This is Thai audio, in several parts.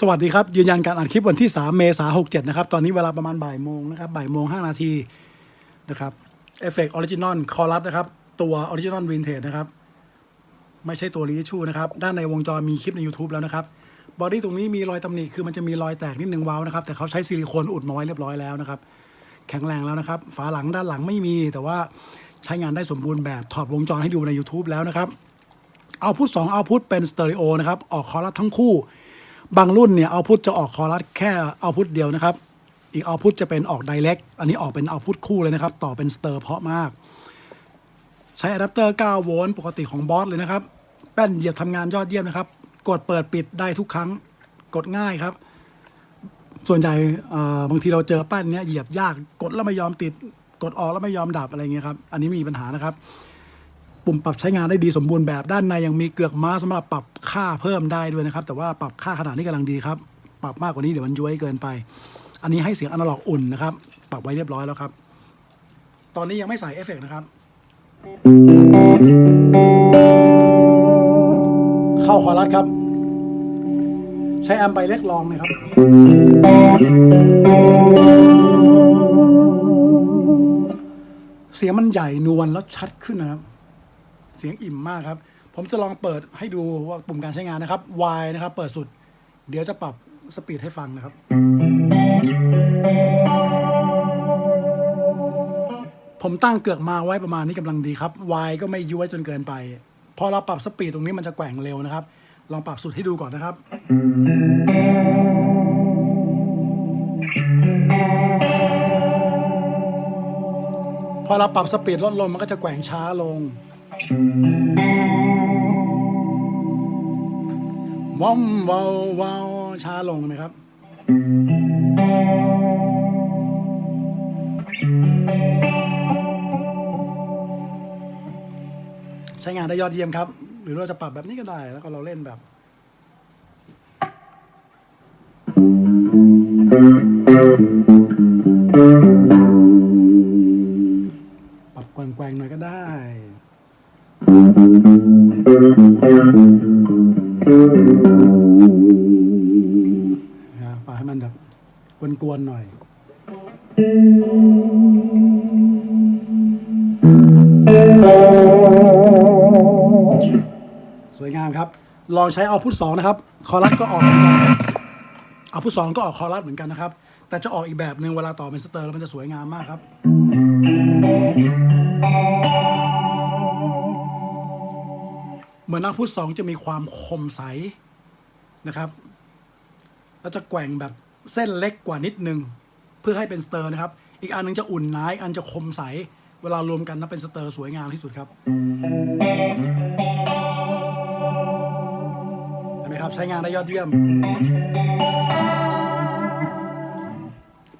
สวัสดีครับ ยืนยันการอัดคลิปวันที่ 3 เมษายน67 นะครับ ตอนนี้เวลาประมาณบ่ายโมงนะครับบ่ายโมง 5 นาทีนะครับเอฟเฟกต์ออริจินอลคอรัสนะครับ ตัวออริจินอลวินเทจนะครับ ไม่ใช่ตัวรีชูนะครับ ด้านในวงจรมีคลิปใน YouTube แล้วนะครับบอดี้ตรงนี้มีรอยตำหนิคือมันจะมีรอยแตกนิดนึงเว้านะครับ แต่เขาใช้ซิลิโคนอุดมาไว้เรียบร้อยแล้วนะครับ แข็งแรงแล้วนะครับ ฝาหลังด้านหลังไม่มี แต่ว่าใช้งานได้สมบูรณ์แบบถอดวงจรให้ดูใน YouTube แล้วนะครับเอาพุทสองเอาพุทเป็นสเตอริโอนะครับออกคอรัสทั้งคู่ บางรุ่นเนี่ยเอาพุทจะออกคอรัสแค่เอาพุทเดียวนะครับ อีกเอาพุทจะเป็นออกไดเ c กอันนี้ออกเป็นเอาพุทคู่เลยนะครับ ต่อเป็นสเตอร์เพาะมาก ใช้อะแดปเตอร์ 9 โวลต์ปกติของบอสเลยนะครับ แป้นเหยียบทำงานยอดเยี่ยมนะครับ กดเปิดปิดได้ทุกครั้งกดง่ายครับ ส่วนใหญ่บางทีเราเจอแป้นเนี้ยเหยียบยากกดแล้วไม่ยอมติดกดออกแล้วไม่ยอมดับอะไรเงี้ยครับ อันนี้ไม่มีปัญหานะครับ ปุ่มปรับใช้งานได้ดีสมบูรณ์แบบด้านในยังมีเกือกม้าสำหรับปรับค่าเพิ่มได้ด้วยนะครับ แต่ว่าปรับค่าขนาดนี้กำลังดีครับ ปรับมากกว่านี้เดี๋ยวมันย้วยเกินไป อันนี้ให้เสียงอนาล็อกอุ่นนะครับ ปรับไว้เรียบร้อยแล้วครับ ตอนนี้ยังไม่ใส่เอฟเฟกต์นะครับ เข้าคอรัสครับ ใช้แอมไปเล็กลองนะครับเสียงมันใหญ่นวลแล้วชัดขึ้นนะครับ เสียงอิ่มมากครับ ผมจะลองเปิดให้ดูว่าปุ่มการใช้งานนะครับ Y นะครับ เปิดสุด เดี๋ยวจะปรับสปีดให้ฟังนะครับ ผมตั้งเกือกมาไว้ประมาณนี้กำลังดีครับ Y ก็ไม่ย้วยจนเกินไป พอเราปรับสปีดตรงนี้มันจะแกว่งเร็วนะครับ ลองปรับสุดให้ดูก่อนนะครับพอเราปรับสปีดลดลงมันก็จะแกว่งช้าลง ว้อมวาววาวช้าลงนะครับ ใช้งานได้ยอดเยี่ยมครับ หรือเราจะปรับแบบนี้ก็ได้ แล้วก็เราเล่นแบบปรับแกว่งๆหน่อยก็ได้ นะปล่อยให้มันแบบกวนๆหน่อยสวยงามครับ ลองใช้เอาพุทสองนะครับ คอรัสก็ออกเหมือนกันเอาพุทสองก็ออกคอรัสเหมือนกันนะครับ แต่จะออกอีกแบบหนึ่งเวลาต่อเป็นสเตอร์แล้วมันจะสวยงามมากครับ เหมือนอาพุทสองจะมีความคมใสนะครับ แล้วจะแกว่งแบบเส้นเล็กกว่านิดนึง เพื่อให้เป็นสเตอร์นะครับ อีกอันนึงจะอุ่นน้าย อันจะคมใส เวลารวมกันนะเป็นสเตอร์สวยงามที่สุดครับเห็นไหมครับใช้งานได้ยอดเยี่ยม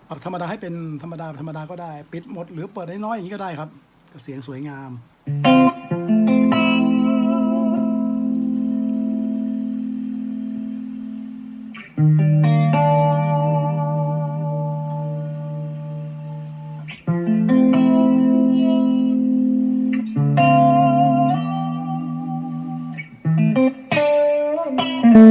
ปรับธรรมดาให้เป็นธรรมดาธรรมดาก็ได้ ปิดหมดหรือเปิดได้น้อยอย่างนี้ก็ได้ครับเสียงสวยงาม ขอบ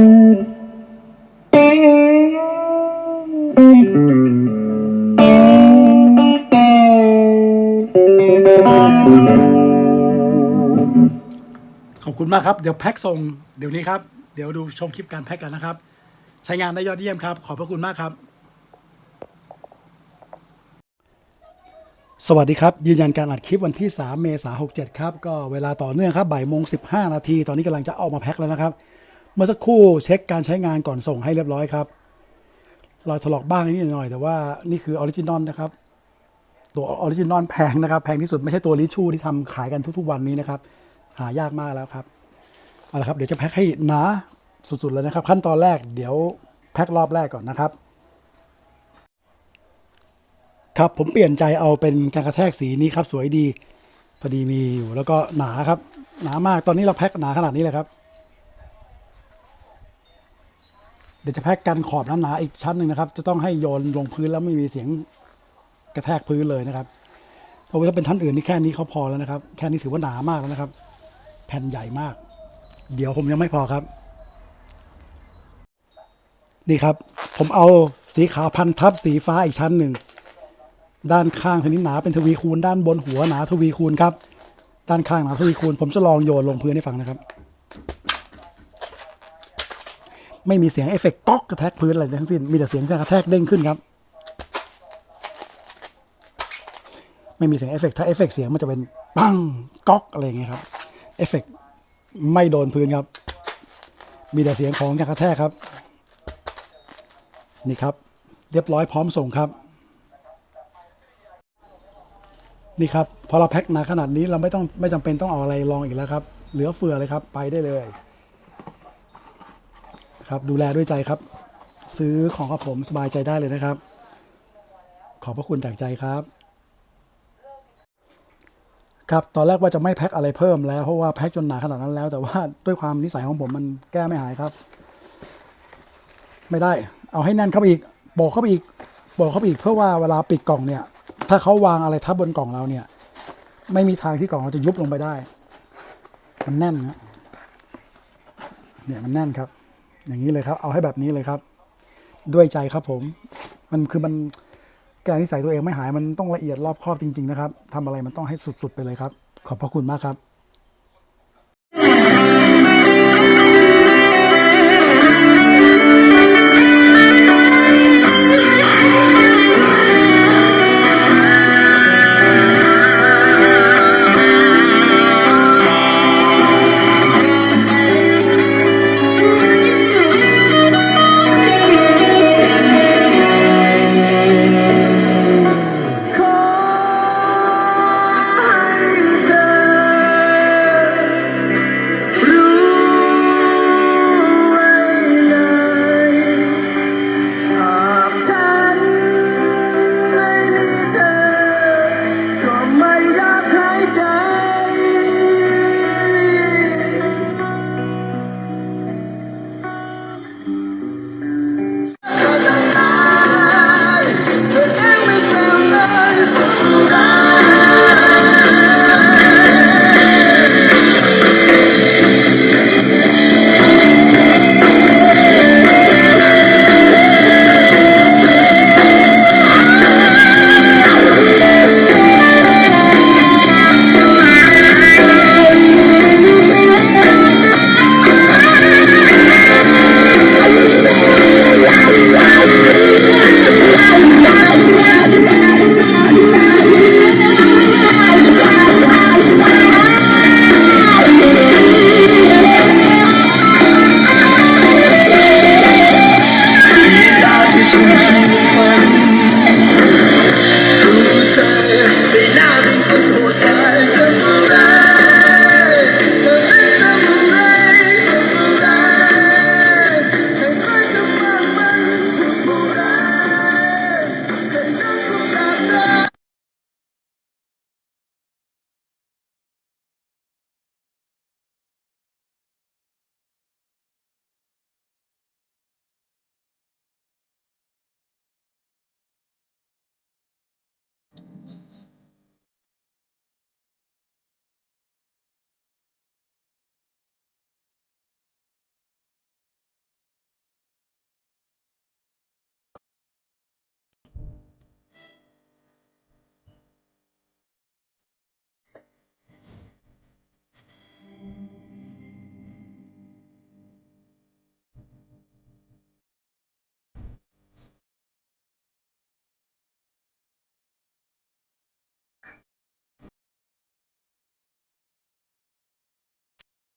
คุณมากครับ เดี๋ยวแพ็คส่งเดี๋ยวนี้ครับ เดี๋ยวดูชมคลิปการแพ็คกันนะครับ ใช้งานได้ยอดเยี่ยมครับ ขอบพระคุณมากครับ สวัสดีครับ ยืนยันการอัดคลิปวันที่ 3 เมษายน67 ครับ ก็เวลาต่อเนื่องครับบ่ายโมง15 นาที ตอนนี้กำลังจะเอามาแพ็คแล้วนะครับ เมื่อสักครู่เช็คการใช้งานก่อนส่งให้เรียบร้อยครับรอยถลอกบ้างนิดหน่อย แต่ว่านี่คือออริจินอลนะครับ ตัวออริจินอลแพงนะครับ แพงที่สุดไม่ใช่ตัวลิชูที่ทำขายกันทุกๆวันนี้นะครับ หายากมากแล้วครับเอาละครับเดี๋ยวจะแพ็คให้หนาสุดๆเลยนะครับ ขั้นตอนแรกเดี๋ยวแพ็ครอบแรกก่อนนะครับ ครับผมเปลี่ยนใจเอาเป็นการกระแทกสีนี้ครับ สวยดีพอดีมีอยู่แล้วก็หนาครับ หนามากตอนนี้เราแพ็คหนาขนาดนี้เลยครับ ดี๋ยวจะแพ็คกันขอบหนาๆอีกชั้นหนึ่งนะครับ จะต้องให้โยนลงพื้นแล้วไม่มีเสียงกระแทกพื้นเลยนะครับเพราะว่าถ้าเป็นท่านอื่นนี่แค่นี้เขาพอแล้วนะครับ แค่นี้ถือว่าหนามากแล้วนะครับ แผ่นใหญ่มาก เดี๋ยวผมยังไม่พอครับ นี่ครับ ผมเอาสีขาวพันทับสีฟ้าอีกชั้นหนึ่งด้านข้างทีนี้หนาเป็นทวีคูณด้านบนหัวหนาทวีคูณครับ ด้านข้างหนาทวีคูณผมจะลองโยนลงพื้นให้ฟังนะครับ ไม่มีเสียงเอฟเฟกต์ก๊อกกระแทกพื้นอะไรทั้งสิ้น มีแต่เสียงกระแทกเด้งขึ้นครับ ไม่มีเสียงเอฟเฟกต์ถ้าเอฟเฟกต์เสียงมันจะเป็นปังก๊อกอะไรอย่างเงี้ยครับเอฟเฟกต์ไม่โดนพื้นครับ มีแต่เสียงของการกระแทกครับ นี่ครับ เรียบร้อยพร้อมส่งครับ นี่ครับ พอเราแพ็คหนาขนาดนี้เราไม่ต้องไม่จำเป็นต้องเอาอะไรรองอีกแล้วครับ เหลือเฟือเลยครับ ไปได้เลย ครับดูแลด้วยใจครับ ซื้อของกับผมสบายใจได้เลยนะครับ ขอบพระคุณจากใจครับ ครับตอนแรกว่าจะไม่แพ็คอะไรเพิ่มแล้วเพราะว่าแพ็คจนหนาขนาดนั้นแล้ว แต่ว่าด้วยความนิสัยของผมมันแก้ไม่หายครับ ไม่ได้ เอาให้แน่นเข้าไปอีกโบอกเข้าไปอีกโบอกเข้าไปอีกเพื่อว่าเวลาปิดกล่องเนี่ย ถ้าเขาวางอะไรทับบนกล่องเราเนี่ย ไม่มีทางที่กล่องเราจะยุบลงไปได้ มันแน่นนะเนี่ยมันแน่นครับ อย่างนี้เลยครับ เอาให้แบบนี้เลยครับ ด้วยใจครับผม มันคือมันแก้นิสัยตัวเองไม่หายมันต้องละเอียดรอบคอบจริง ๆ นะครับทำอะไรมันต้องให้สุด ๆ ไปเลยครับ ขอบพระคุณมากครับ